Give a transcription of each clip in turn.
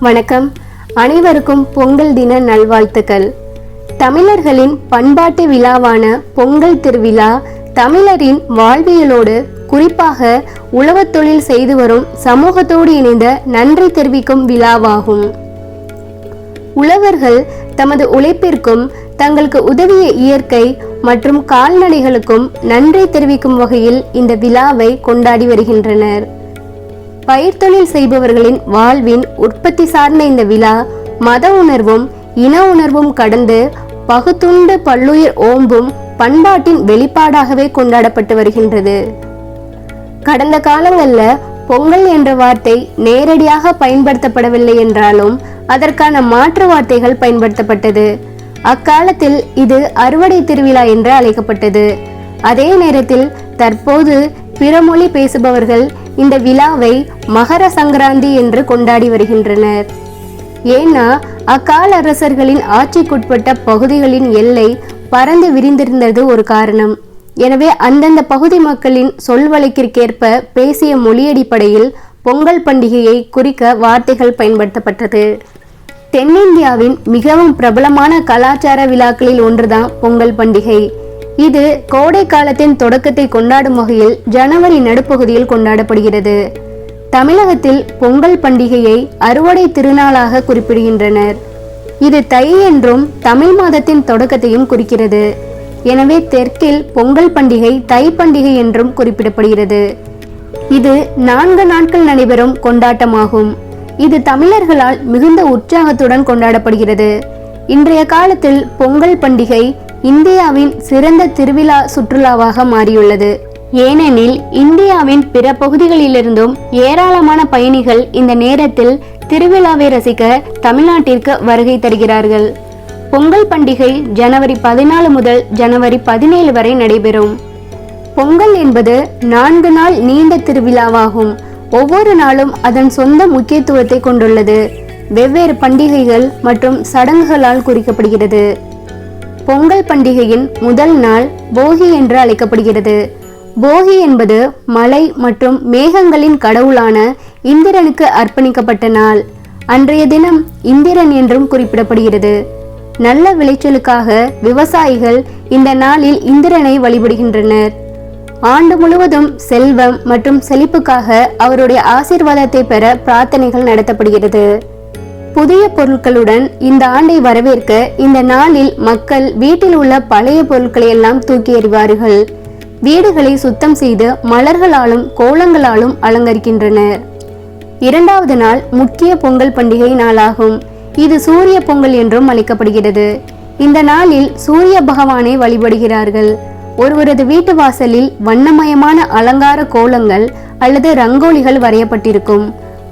வணக்கம். அனைவருக்கும் பொங்கல் தின நல்வாழ்த்துக்கள். தமிழர்களின் பண்பாட்டு விழாவான பொங்கல் திருவிழா தமிழரின் வாழ்வியலோடு குறிப்பாக உழவுத் தொழில் செய்து வரும் சமூகத்தோடு இணைந்த நன்றி தெரிவிக்கும் விழாவாகும். உழவர்கள் தமது உழைப்பிற்கும் தங்களுக்கு உதவிய இயற்கை மற்றும் கால்நடைகளுக்கும் நன்றி தெரிவிக்கும் வகையில் இந்த விழாவை கொண்டாடி வருகின்றனர். பயிர் தொழில் செய்பவர்களின் வாழ்வின் உற்பத்தி சார்ந்த இந்த விழா மத உணர்வும் இன உணர்வும் கடந்து பகுத்துண்டு பல்லுயிர் ஓம்பும் பண்பாட்டின் வெளிப்பாடாகவே கொண்டாடப்பட்டு வருகின்றது. கடந்த காலங்களில் பொங்கல் என்ற வார்த்தை நேரடியாக பயன்படுத்தப்படவில்லை என்றாலும் அதற்கான மாற்று வார்த்தைகள் பயன்படுத்தப்பட்டது. அக்காலத்தில் இது அறுவடை திருவிழா என்று அழைக்கப்பட்டது. அதே நேரத்தில் தற்போது பிறமொழி பேசுபவர்கள் இந்த விழாவை மகர சங்கராந்தி என்று கொண்டாடி வருகின்றனர். ஏன்னா அக்கால அரசர்களின் ஆட்சிக்குட்பட்ட பகுதிகளின் எல்லை பறந்து விரிந்திருந்தது ஒரு காரணம். எனவே அந்தந்த பகுதி மக்களின் சொல் வழக்கிற்கேற்ப பேசிய மொழி அடிப்படையில் பொங்கல் பண்டிகையை குறிக்க வார்த்தைகள் பயன்படுத்தப்பட்டது. தென்னிந்தியாவின் மிகவும் பிரபலமான கலாச்சார விழாக்களில் ஒன்றுதான் பொங்கல் பண்டிகை. இது கோடை காலத்தின் தொடக்கத்தை கொண்டாடும் வகையில் ஜனவரி நடுப்பகுதியில் கொண்டாடப்படுகிறது. தமிழகத்தில் பொங்கல் பண்டிகையை அறுவடை திருநாளாக குறிப்பிடுகின்றனர். இது தை என்றும் தமிழ் மாதத்தின் தொடக்கத்தையும் குறிக்கிறது. எனவே தெற்கில் பொங்கல் பண்டிகை தை பண்டிகை என்றும் குறிப்பிடப்படுகிறது. இது நான்கு நாட்கள் நடைபெறும் கொண்டாட்டமாகும். இது தமிழர்களால் மிகுந்த உற்சாகத்துடன் கொண்டாடப்படுகிறது. இன்றைய காலத்தில் பொங்கல் பண்டிகை இந்தியாவின் சிறந்த திருவிழா சுற்றுலாவாக மாறியுள்ளது. ஏனெனில் இந்தியாவின் பிற பகுதிகளிலிருந்தும் ஏராளமான பயணிகள் இந்த நேரத்தில் திருவிழாவை ரசிக்க தமிழ்நாட்டிற்கு வருகை தருகிறார்கள். பொங்கல் பண்டிகை ஜனவரி பதினாலு முதல் ஜனவரி பதினேழு வரை நடைபெறும். பொங்கல் என்பது நான்கு நாள் நீண்ட திருவிழாவாகும். ஒவ்வொரு நாளும் அதன் சொந்த முக்கியத்துவத்தை கொண்டுள்ளது. வெவ்வேறு பண்டிகைகள் மற்றும் சடங்குகளால் குறிக்கப்படுகிறது. பொங்கல் பண்டிகையின் முதல் நாள் போகி என்று அழைக்கப்படுகிறது. போகி என்பது மலை மற்றும் மேகங்களின் கடவுளான இந்திரனுக்கு அர்ப்பணிக்கப்பட்ட நாள். அன்றைய தினம் இந்திரன் என்றும் குறிப்பிடப்படுகிறது. நல்ல விளைச்சலுக்காக விவசாயிகள் இந்த நாளில் இந்திரனை வழிபடுகின்றனர். ஆண்டு முழுவதும் செல்வம் மற்றும் செழிப்புக்காக அவருடைய ஆசிர்வாதத்தை பெற பிரார்த்தனைகள் நடத்தப்படுகிறது. புதிய பொருட்களுடன் இந்த ஆண்டை வரவேற்க இந்த நாளில் மக்கள் வீட்டில் உள்ள பழைய பொருட்களை எல்லாம் தூக்கி எறிவார்கள். வீடுகளை சுத்தம் செய்து மலர்களாலும் கோலங்களாலும் அலங்கரிக்கின்றனர். இரண்டாவது நாள் முக்கிய பொங்கல் பண்டிகை நாளாகும். இது சூரிய பொங்கல் என்றும் அழைக்கப்படுகிறது. இந்த நாளில் சூரிய பகவானை வழிபடுகிறார்கள். ஒருவரது வீட்டு வாசலில் வண்ணமயமான அலங்கார கோலங்கள் அல்லது ரங்கோலிகள் வரையப்பட்டிருக்கும்.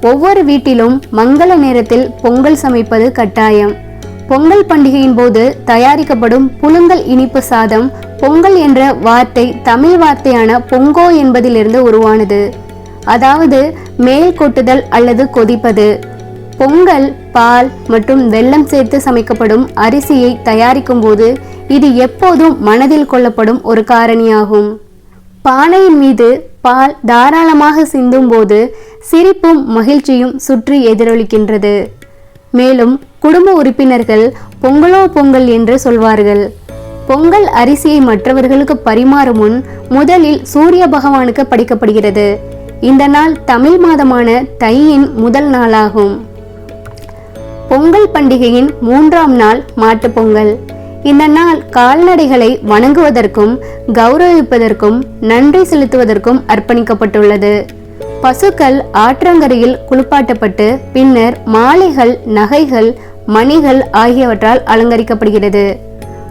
ஒவ்வொரு வீட்டிலும் மங்கள நேரத்தில் பொங்கல் சமைப்பது கட்டாயம். பொங்கல் பண்டிகையின் போது தயாரிக்கப்படும் புழுங்கல் இனிப்பு சாதம் பொங்கல் என்ற வார்த்தை தமிழ் வார்த்தையான பொங்கோ என்பதிலிருந்து உருவானது. அதாவது மேல் கொட்டுதல் அல்லது கொதிப்பது. பொங்கல் பால் மற்றும் வெள்ளம் சேர்த்து சமைக்கப்படும் அரிசியை தயாரிக்கும் போது இது எப்போதும் மனதில் கொள்ளப்படும் ஒரு காரணியாகும். பானையின் மீது பால் தாராளமாக சிந்தும்போது சிரிப்பும் மகிழ்ச்சியும் சுற்றி எதிரொலிக்கின்றது. மேலும் குடும்ப உறுப்பினர்கள் பொங்கலோ பொங்கல் என்று சொல்வார்கள். பொங்கல் அரிசியை மற்றவர்களுக்கு பரிமாறும் முன் முதலில் சூரிய பகவானுக்கு படைக்கப்படுகிறது. இந்த நாள் தமிழ் மாதமான தையின் முதல் நாளாகும். பொங்கல் பண்டிகையின் மூன்றாம் நாள் மாட்டுப் பொங்கல். இந்த நாள் கால்நடைகளை வணங்குவதற்கும் கௌரவிப்பதற்கும் நன்றி செலுத்துவதற்கும் அர்ப்பணிக்கப்பட்டுள்ளது. பசுக்கள் ஆற்றங்கரையில் குளிப்பாட்டப்பட்டு பின்னர் மாலைகள் நகைகள் மணிகள் ஆகியவற்றால் அலங்கரிக்கப்படுகிறது.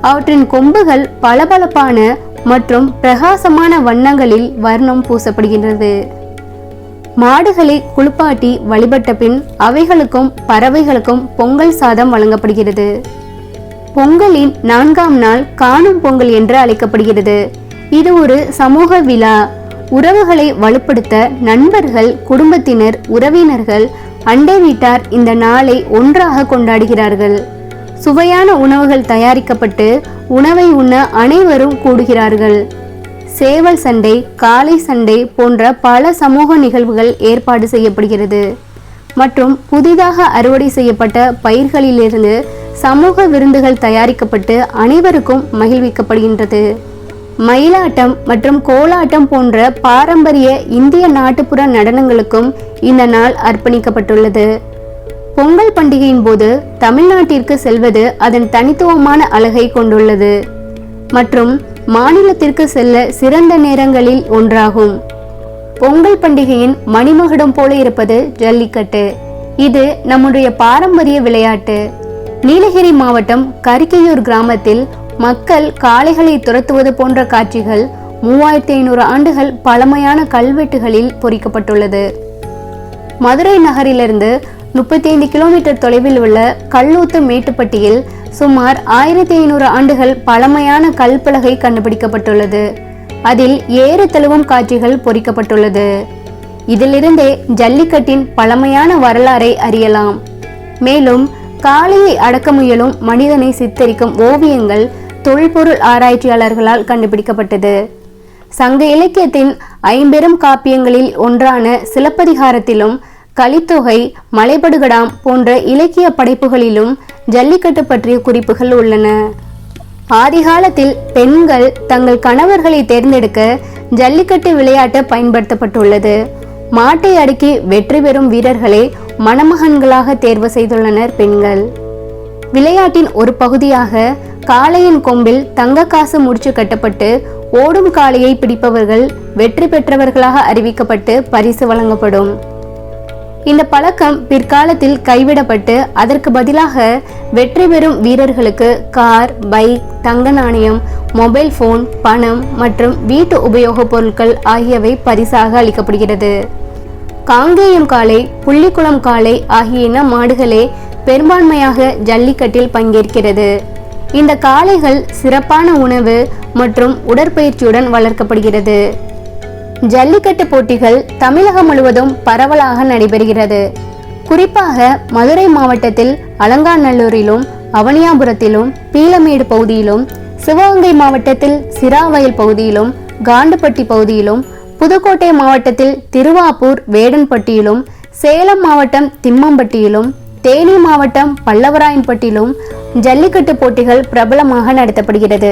அவற்றின் கொம்புகள் பளபளப்பான மற்றும் பிரகாசமான வண்ணங்களில் வர்ணம் பூசப்படுகின்றது. மாடுகளை குளிப்பாட்டி வழிபட்ட பின் அவைகளுக்கும் பறவைகளுக்கும் பொங்கல் சாதம் வழங்கப்படுகிறது. பொங்கலின் நான்காம் நாள் காணும் பொங்கல் என்று அழைக்கப்படுகிறது. இது ஒரு சமூக விழா. உறவுகளை வலுப்படுத்த நண்பர்கள் குடும்பத்தினர் உறவினர்கள் அண்டை வீட்டார் இந்த நாளை ஒன்றாக கொண்டாடுகிறார்கள். சுவையான உணவுகள் தயாரிக்கப்பட்டு உணவை உண்ண அனைவரும் கூடுகிறார்கள். சேவல் சண்டை காளை சண்டை போன்ற பல சமூக நிகழ்வுகள் ஏற்பாடு செய்யப்படுகிறது. மற்றும் புதிதாக அறுவடை செய்யப்பட்ட பயிர்களிலிருந்து சமூக விருந்துகள் தயாரிக்கப்பட்டு அனைவருக்கும் மகிழ்விக்கப்படுகின்றது. மயிலாட்டம் மற்றும் கோலாட்டம் போன்ற பாரம்பரிய இந்திய நாட்டுப்புற நடனங்களுக்கும் இந்த நாள் அர்ப்பணிக்கப்பட்டுள்ளது. பொங்கல் பண்டிகையின் போது தமிழ்நாட்டிற்கு செல்வது அதன் தனித்துவமான அழகை கொண்டுள்ளது. மற்றும் மாநிலத்திற்கு செல்ல சிறந்த நேரங்களில் ஒன்றாகும். பொங்கல் பண்டிகையின் மணிமகுடம் போல இருப்பது ஜல்லிக்கட்டு. இது நம்முடைய பாரம்பரிய விளையாட்டு. நீலகிரி மாவட்டம் கரிக்கையூர் கிராமத்தில் மக்கள் காளைகளை துரத்துவது போன்ற காட்சிகள் மூவாயிரத்தி ஐநூறு ஆண்டுகள் பழமையான கல்வெட்டுகளில் பொறிக்கப்பட்டுள்ளது. மதுரை நகரிலிருந்து முப்பத்தி ஐந்து கிலோமீட்டர் தொலைவில் உள்ள கல்லூத்து மேட்டுப்பட்டியில் சுமார் ஆயிரத்தி ஐநூறு ஆண்டுகள் பழமையான கல்பலகை கண்டுபிடிக்கப்பட்டுள்ளது. அதில் ஏறு தழுவும் காட்சிகள் பொறிக்கப்பட்டுள்ளது. இதிலிருந்தே ஜல்லிக்கட்டின் பழமையான வரலாறை அறியலாம். மேலும் காளையை அடக்க முயலும் மனிதனை சித்தரிக்கும் ஓவியங்கள் தொல்பொருள் ஆராய்ச்சியாளர்களால் கண்டுபிடிக்கப்பட்டது. சங்க இலக்கியத்தின் ஐம்பெரும் காப்பியங்களில் ஒன்றான சிலப்பதிகாரத்திலும் கலித்தொகை மலைபடுகடாம் போன்ற இலக்கிய படைப்புகளிலும் ஜல்லிக்கட்டு பற்றிய குறிப்புகள் உள்ளன. ஆதிகாலத்தில் பெண்கள் தங்கள் கணவர்களை தேர்ந்தெடுக்க ஜல்லிக்கட்டு விளையாட்டு பயன்படுத்தப்பட்டுள்ளது. மாட்டை அடுக்கி வெற்றி பெறும் வீரர்களை மணமகன்களாக தேர்வு செய்துள்ளனர் பெண்கள். விளையாட்டின் ஒரு பகுதியாக காளையின் கொம்பில் தங்க காசு முடிச்சு கட்டப்பட்டு ஓடும் காளையை பிடிப்பவர்கள் வெற்றி பெற்றவர்களாக அறிவிக்கப்பட்டு பரிசு வழங்கப்படும். இந்த பழக்கம் பிற்காலத்தில் கைவிடப்பட்டு அதற்கு பதிலாக வெற்றி பெறும் வீரர்களுக்கு கார் பைக் தங்க நாணயம் மொபைல் போன் பணம் மற்றும் வீட்டு உபயோகப் பொருட்கள் ஆகியவை பரிசாக அளிக்கப்படுகிறது. காங்கேயம் காளை புள்ளிக்குளம் காளை ஆகிய இன மாடுகளே பெரும்பான்மையாக ஜல்லிக்கட்டில் பங்கேற்கிறது. இந்த காளைகள் சிறப்பான உணவு மற்றும் உடற்பயிற்சியுடன் வளர்க்கப்படுகிறது. ஜல்லிக்கட்டு போட்டிகள் தமிழகம் முழுவதும் பரவலாக நடைபெறுகிறது. குறிப்பாக மதுரை மாவட்டத்தில் அலங்காநல்லூரிலும் அவனியாபுரத்திலும் பீலமேடு பகுதியிலும் சிவகங்கை மாவட்டத்தில் சிராவயல் பகுதியிலும் காண்டுபட்டி பகுதியிலும் புதுக்கோட்டை மாவட்டத்தில் திருவாப்பூர் வேடன்பட்டியிலும் சேலம் மாவட்டம் திம்மம்பட்டியிலும் தேனி மாவட்டம் பல்லவராயன்பட்டியிலும் ஜல்லிக்கட்டு போட்டிகள் பிரபலமாக நடத்தப்படுகிறது.